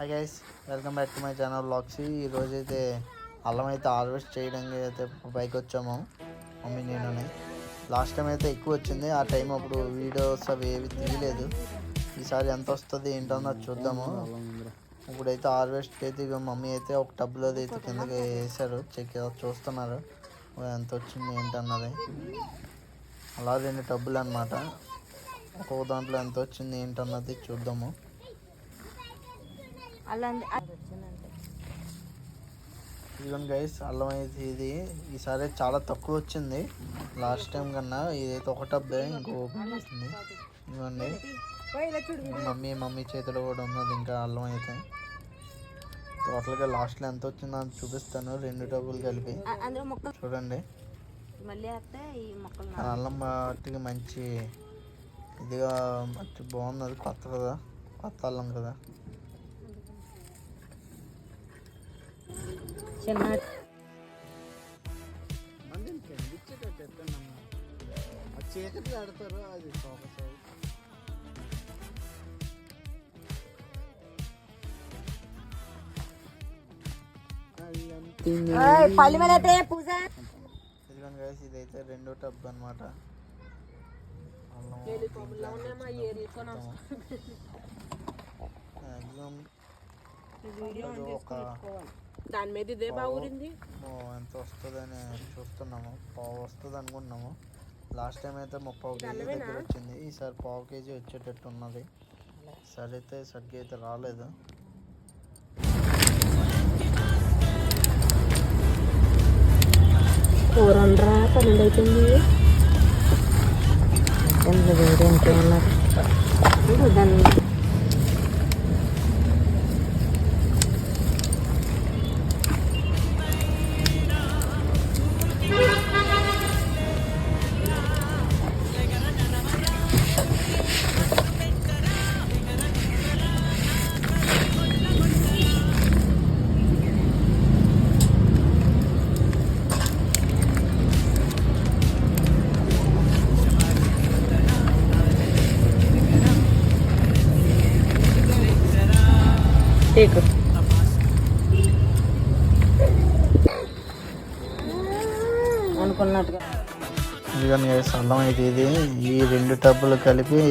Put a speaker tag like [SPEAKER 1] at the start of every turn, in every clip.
[SPEAKER 1] Hi guys welcome back to my channel blogs ఈరోజు అయితే అల్లం అయితే హార్వెస్ట్ చేయడానికి అయితే పైకి వచ్చాము మమ్మీ నేను లాస్ట్ టైం అయితే ఎక్కువ వచ్చింది. ఆ టైం అప్పుడు వీడియోస్ అవి ఏవి తీయలేదు. ఈసారి ఎంత వస్తుంది ఏంటన్నది చూద్దాము. ఇప్పుడైతే హార్వెస్ట్కి అయితే ఇక మమ్మీ అయితే ఒక టబ్లో అయితే కిందకి వేసారు. చెక్ చూస్తున్నారు. ఎంత వచ్చింది ఏంటన్నది అలా రెండు టబ్బులు అనమాట ఒక్కొక్క దాంట్లో ఎంత వచ్చింది ఏంటన్నది చూద్దాము.
[SPEAKER 2] అలా
[SPEAKER 1] ఇదిగోండి గైస్ అల్లం అయితే ఇది. ఈసారి చాలా తక్కువ వచ్చింది. లాస్ట్ టైం కన్నా ఇదైతే ఒక టబ్బే ఇంకో ఓపెన్ చేసింది ఇదిగోండి మమ్మీ మమ్మీ చేతిలో కూడా ఉన్నది ఇంకా అల్లం అయితే టోటల్గా లాస్ట్లో ఎంత వచ్చిందో అని చూపిస్తాను. రెండు టబ్బులు కలిపి. చూడండి. అల్లం వాటికి మంచి ఇదిగా మంచి బాగున్నది కొత్త కదా కొత్త అల్లం కదా.
[SPEAKER 2] చిన్న
[SPEAKER 1] చీకటి ఆడతారు అది ఫోకస్
[SPEAKER 2] పళ్ళు మీద అయితే పూజ
[SPEAKER 1] ఇదిగోండి guys, ఇదైతే రెండో టబ్ అనమాట ఒక
[SPEAKER 2] దాని మీద ఇదే బాగా ఊరింది
[SPEAKER 1] ఓ, ఎంత వస్తుందని చూస్తున్నాము. పావు వస్తుంది అనుకుంటున్నాము లాస్ట్ టైం అయితే ముప్పావు కేజీ దగ్గర వచ్చింది. ఈసారి పావు కేజీ వచ్చేటట్టు ఉన్నది ఈసారి అయితే సరిగ్గా అయితే రాలేదు
[SPEAKER 2] పన్నెండు అయిపోయింది. ఎంత చూడు దాన్ని టేకు అనుకున్నట్టుగా.
[SPEAKER 1] అల్లం అయితే ఇది. ఈ రెండు టబ్బులు కలిపి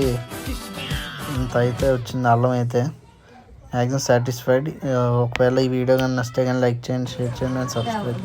[SPEAKER 1] ఇంత అయితే వచ్చింది అల్లం అయితే మ్యాక్సిమం సాటిస్ఫైడ్ ఒకవేళ ఈ వీడియో కానీ నచ్చితే కానీ లైక్ చేయండి షేర్ చేయండి సబ్స్క్రైబ్